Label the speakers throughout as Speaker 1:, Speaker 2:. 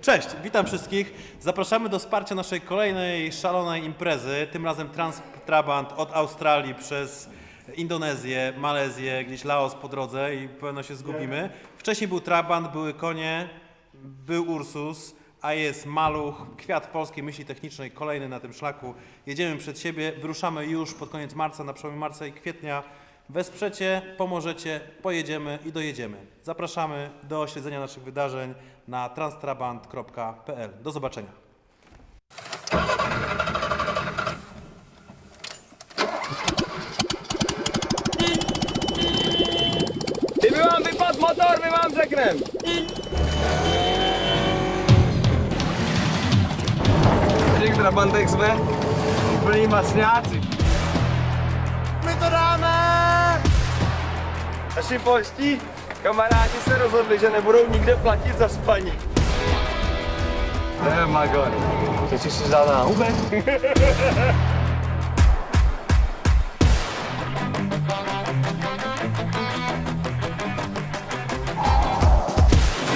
Speaker 1: Cześć, witam wszystkich. Zapraszamy do wsparcia naszej kolejnej szalonej imprezy. Tym razem Trans-Trabant od Australii przez Indonezję, Malezję, gdzieś Laos po drodze i pewno się zgubimy. Wcześniej był Trabant, były konie, był Ursus, a jest Maluch, kwiat polskiej myśli technicznej, kolejny na tym szlaku. Jedziemy przed siebie, wyruszamy już pod koniec marca, na przełomie marca i kwietnia. Wesprzecie, pomożecie, pojedziemy i dojedziemy. Zapraszamy do śledzenia naszych wydarzeń na transtrabant.pl. Do zobaczenia.
Speaker 2: I byłam wypadł motor, byłam zekręt! Dzięki, Trabant XB. Byli masniacy. To dáme! Naši polští kamarádi se rozhodli, že nebudou nikde platit za spaní. To je magor. Ty jsi si vzal na hube?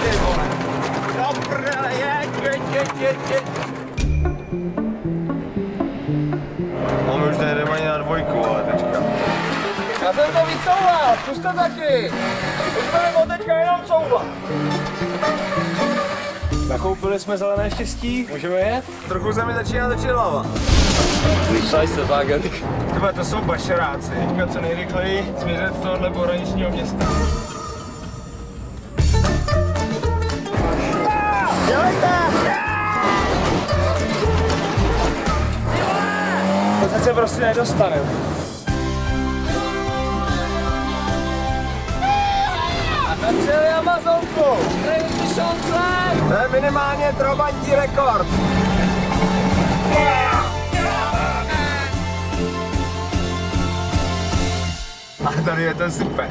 Speaker 2: Ty vole. Do prdele, jeď, jeď, jeď, jeď, jeď. Jsem to vycouval, zkuste taky. Už budeme od teďka jenom couvat. Nakoupili jsme zelené štěstí, můžeme jet?
Speaker 3: Trochu se mi začíná točit hlava.
Speaker 2: Vyšlaj se, vágen.
Speaker 3: Tyhle, to jsou bašeráci. Teďka co nejrychleji směřit z tohohle pohraničního města.
Speaker 2: To se prostě nedostane. A začali Amazonku. Největší šance.
Speaker 3: To je minimálně trobantí rekord. A tady je to super.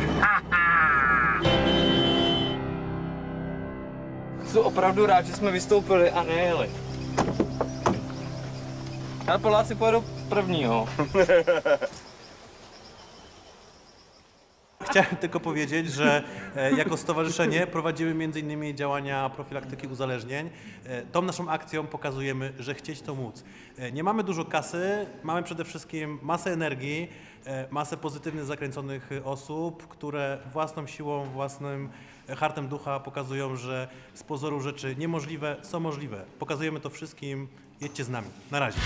Speaker 2: Jsem opravdu rád, že jsme vystoupili a nejeli. Já Poláci pojedu prvního.
Speaker 1: Chciałem tylko powiedzieć, że e, jako stowarzyszenie prowadzimy m.in. działania profilaktyki uzależnień. E, Tą naszą akcją pokazujemy, że chcieć to móc. E, Nie mamy dużo kasy, mamy przede wszystkim masę energii, masę pozytywnie zakręconych osób, które własną siłą, własnym hartem ducha pokazują, że z pozoru rzeczy niemożliwe są możliwe. Pokazujemy to wszystkim. Jedźcie z nami. Na razie.